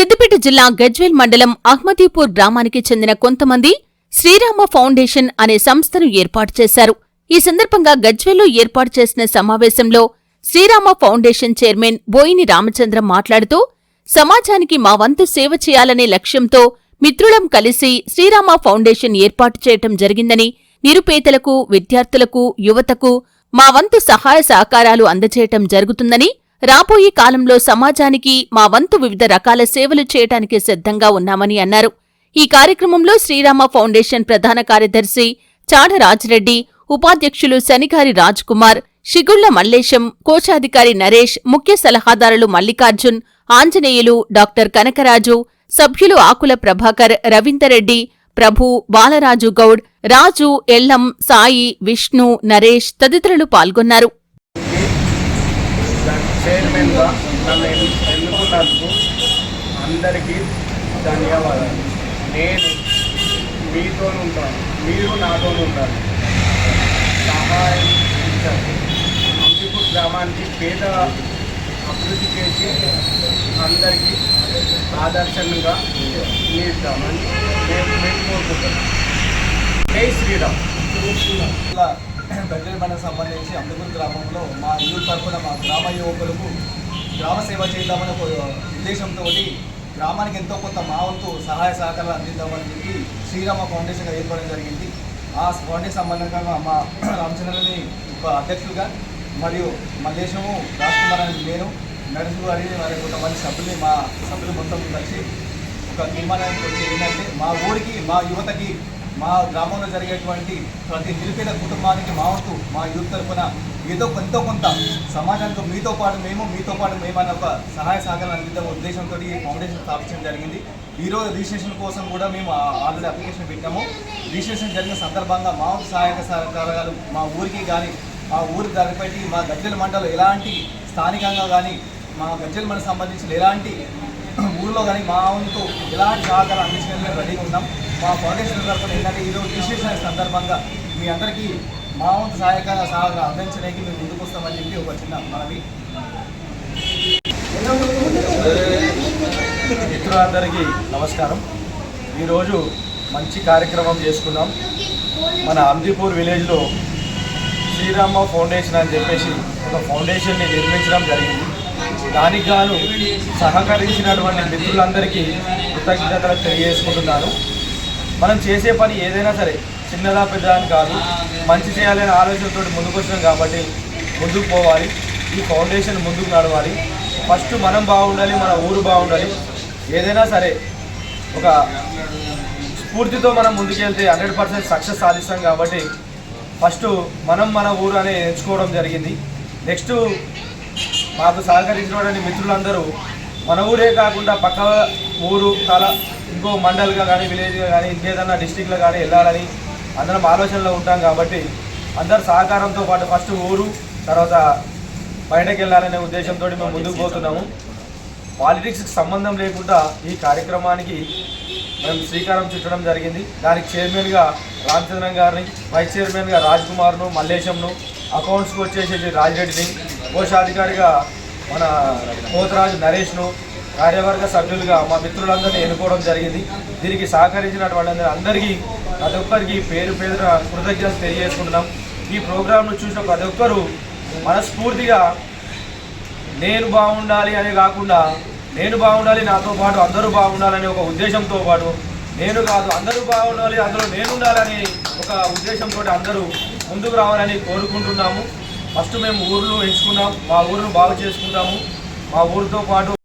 సిద్దిపేట జిల్లా గజ్వేల్ మండలం అహ్మదీపూర్ గ్రామానికి చెందిన కొంతమంది శ్రీరామ ఫౌండేషన్ అనే సంస్థను ఏర్పాటు చేశారు. ఈ సందర్భంగా గజ్వేల్లో ఏర్పాటు చేసిన సమావేశంలో శ్రీరామ ఫౌండేషన్ చైర్మన్ బోయిని రామచంద్రం మాట్లాడుతూ సమాజానికి మా వంతు సేవ చేయాలనే లక్ష్యంతో మిత్రులం కలిసి శ్రీరామ ఫౌండేషన్ ఏర్పాటు చేయటం జరిగిందని నిరుపేదలకు విద్యార్థులకు యువతకు మా వంతు సహాయ సహకారాలు అందజేయటం జరుగుతుందని రాబోయే కాలంలో సమాజానికి మా వంతు వివిధ రకాల సేవలు చేయటానికి సిద్ధంగా ఉన్నామని అన్నారు. ఈ కార్యక్రమంలో శ్రీరామ ఫౌండేషన్ ప్రధాన కార్యదర్శి చాడ రాజిరెడ్డి ఉపాధ్యక్షులు శనిగారి కుమార్ షిగుళ్ళ మల్లేశం కోశాధికారి నరేష్ ముఖ్య సలహాదారులు మల్లికార్జున్ ఆంజనేయులు డాక్టర్ కనకరాజు సభ్యులు ఆకుల ప్రభాకర్ రవీందర్రెడ్డి ప్రభు బాలరాజు గౌడ్ రాజు ఎల్లం సాయి విష్ణు నరేష్ తదితరులు పాల్గొన్నారు చైర్మన్గా నన్ను ఎన్ను- ఎన్నుకున్నందుకు అందరికీ ధన్యవాదాలు? నేను మీతో ఉంటాను. మీరు నాతో ఉంటారు. సహాయం ఇచ్చారు. అంబిపూర్ గ్రామానికి పేద అభివృద్ధి చేసి అందరికీ ఆదర్శంగా నిలుద్దామని మేము మేము కోరుకుంటున్నాం జై శ్రీరామ్. ఇలా పని సంబంధించి అమృతపూర్ గ్రామంలో మా ఇల్లు తరఫున మా గ్రామ యువకులకు గ్రామ సేవ చేద్దామనే ఒక ఉద్దేశంతో గ్రామానికి ఎంతో కొంత మా వంతు సహాయ సహకారాలు అందిద్దామని చెప్పి శ్రీరామ ఫౌండేషన్గా ఏర్పడడం జరిగింది. ఆ ఫౌండేషన్ సంబంధంగా మా రామచంద్రని ఒక అధ్యక్షులుగా మరియు మల్లేశము రాజ్కుమార్ అని నేను నడుచు గారి మరి కొంతమంది సభ్యులు మా సభ్యులు మొత్తం కలిసి ఒక తీర్మానానికి వచ్చి ఏంటంటే మా ఊరికి మా యువతకి మా గ్రామంలో జరిగేటువంటి ప్రతి నిరుపేద కుటుంబానికి మా వంతు మా యూత్ తరఫున ఏదో కొంత కొంత సమాజానికి మీతో పాటు మేము మీతో పాటు మేము అనే ఒక సహాయ సహకారం అందిద్దాం ఉద్దేశంతో ఈ ఫౌండేషన్ స్థాపించడం జరిగింది. ఈరోజు రిజిస్ట్రేషన్ కోసం కూడా మేము ఆల్రెడీ అప్లికేషన్ పెట్టాము. రిజిస్ట్రేషన్ జరిగిన సందర్భంగా మా సహాయక సహకారాలు మా ఊరికి కానీ మా ఊరికి దానిపై మా గజ్జల మండలం ఎలాంటి స్థానికంగా కానీ మా గజ్జల మండలం సంబంధించిన ఎలాంటి ఊళ్ళో కానీ మా వంతు ఎలాంటి సహకారం అందించడానికి మేము రెడీగా ఉన్నాం. మా ఫౌండేషన్ తరఫున ఏంటంటే ఈరోజు రిజిస్ట్రేషన్ సందర్భంగా మీ అందరికీ మా వంతు సహాయక సహకారం అందించడానికి మేము ముందుకు వస్తామని చెప్పి ఒక చిన్న మనవి. మిత్రులందరికీ నమస్కారం. ఈరోజు మంచి కార్యక్రమం చేసుకున్నాం. మన అమ్దీపూర్ విలేజ్లో శ్రీరామ ఫౌండేషన్ అని చెప్పేసి ఒక ఫౌండేషన్ని నిర్మించడం జరిగింది. దానికి గాను సహకరించినటువంటి మిత్రులందరికీ కృతజ్ఞతలు తెలియజేసుకుంటున్నాను. మనం చేసే పని ఏదైనా సరే చిన్నదా పెద్ద అని కాదు. మంచి చేయాలనే ఆలోచనతో ముందుకు వచ్చినాం కాబట్టి ముందుకు పోవాలి. ఈ ఫౌండేషన్ ముందుకు నడవాలి. ఫస్ట్ మనం బాగుండాలి మన ఊరు బాగుండాలి. ఏదైనా సరే ఒక స్ఫూర్తితో మనం ముందుకెళ్తే హండ్రెడ్ పర్సెంట్ సక్సెస్ సాధిస్తాం కాబట్టి ఫస్ట్ మనం మన ఊరు అనే ఎంచుకోవడం జరిగింది. నెక్స్ట్ మాకు సహకరించినటువంటి మిత్రులందరూ మన ఊరే కాకుండా పక్క ఊరు తల ఇంకో మండల్గా కానీ విలేజ్గా కానీ ఇంకేదన్నా డిస్టిక్లో కానీ వెళ్ళాలని అందరం ఆలోచనలో ఉంటాం కాబట్టి అందరు సహకారంతో పాటు ఫస్ట్ ఊరు తర్వాత బయటకు వెళ్ళాలనే ఉద్దేశంతో మేము ముందుకు పోతున్నాము. పాలిటిక్స్కి సంబంధం లేకుండా ఈ కార్యక్రమానికి మేము శ్రీకారం చుట్టడం జరిగింది. దానికి చైర్మన్గా రామచంద్రన్ గారిని వైస్ చైర్మన్గా రాజ్ కుమార్ను మల్లేశంను అకౌంట్స్కి వచ్చేసి రాజిరెడ్డిని కోశాధికారిగా మన పోతరాజు నరేష్ను కార్యవర్గ సభ్యులుగా మా మిత్రులందరినీ ఎన్నుకోవడం జరిగింది. దీనికి సహకరించినటువంటి అందరికీ ప్రతి ఒక్కరికి పేరు పేరున కృతజ్ఞత తెలియజేసుకుంటున్నాం. ఈ ప్రోగ్రాంను చూసిన ప్రతి ఒక్కరూ మనస్ఫూర్తిగా నేను బాగుండాలి అనే కాకుండా నేను బాగుండాలి నాతో పాటు అందరూ బాగుండాలనే ఒక ఉద్దేశంతో పాటు నేను కాదు అందరూ బాగుండాలి అందులో నేను ఉండాలని ఒక ఉద్దేశంతో అందరూ ముందుకు రావాలని కోరుకుంటున్నాము. ఫస్ట్ మేము ఊర్లు ఎంచుకున్నాం మా ఊరును బాగు చేసుకుంటాము. మా ఊరితో పాటు